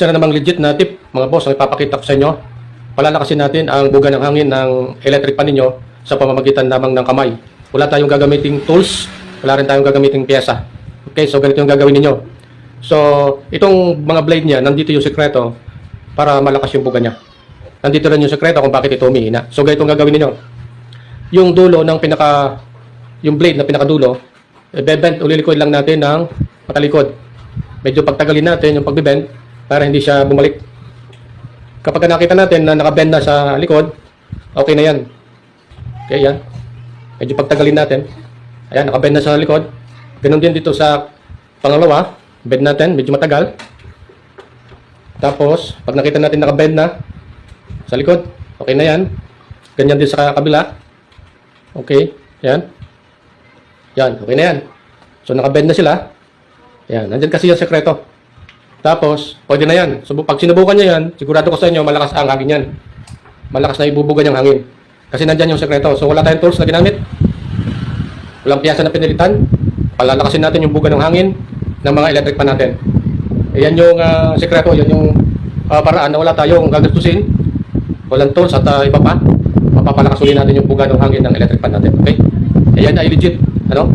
Isa na namang legit na tip, mga boss, ang ipapakita ko sa inyo. Palalakasin natin ang buga ng hangin ng electric pan ninyo sa pamamagitan lamang ng kamay. Wala tayong gagamiting tools, wala rin tayong gagamiting pyesa. Okay, so ganito yung gagawin ninyo. So, itong mga blade niya, nandito yung sekreto para malakas yung buga niya. Nandito rin yung sekreto kung bakit ito humihina. So, ganito ang gagawin ninyo. Yung dulo ng pinaka, yung blade na pinakadulo, bebend, ulilikod lang natin ng patalikod. Medyo pagtagalin natin yung pagbibend para hindi siya bumalik. Kapag nakita natin na nakabend na sa likod, okay na yan. Okay, yan. Medyo pagtagalin natin. Ayan, nakabend na sa likod. Ganun din dito sa pangalawa. Bend natin, medyo matagal. Tapos, pag nakita natin nakabend na sa likod, okay na yan. Ganyan din sa kabila. Okay, yan. Yan, okay na yan. So, nakabend na sila. Yan, nandyan kasi yung sekreto. Tapos, pwede na yan. So, pag sinubukan nyo yan, sigurado ko sa inyo, malakas ang hangin yan. Malakas na ibubuga niyang hangin. Kasi nandyan yung sekreto. So, wala tayong tools na ginamit. Walang piyasa na pinilitan. Palalakasin natin yung buga ng hangin ng mga electric pan natin. Ayan yung ah, sekreto, yan yung ah, paraan na wala tayong gagastusin. Walang tools at ah, iba pa. Mapapalakas ulit natin yung buga ng hangin ng electric pan natin. Okay? Ayan ay legit. Ano?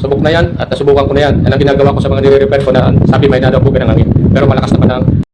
Subok na yan at nasubukan ko na yan. Yan ang ginagawa ko sa mga nire-repair ko na sabi may nadaw buga ng hangin. Pero malakas naman ang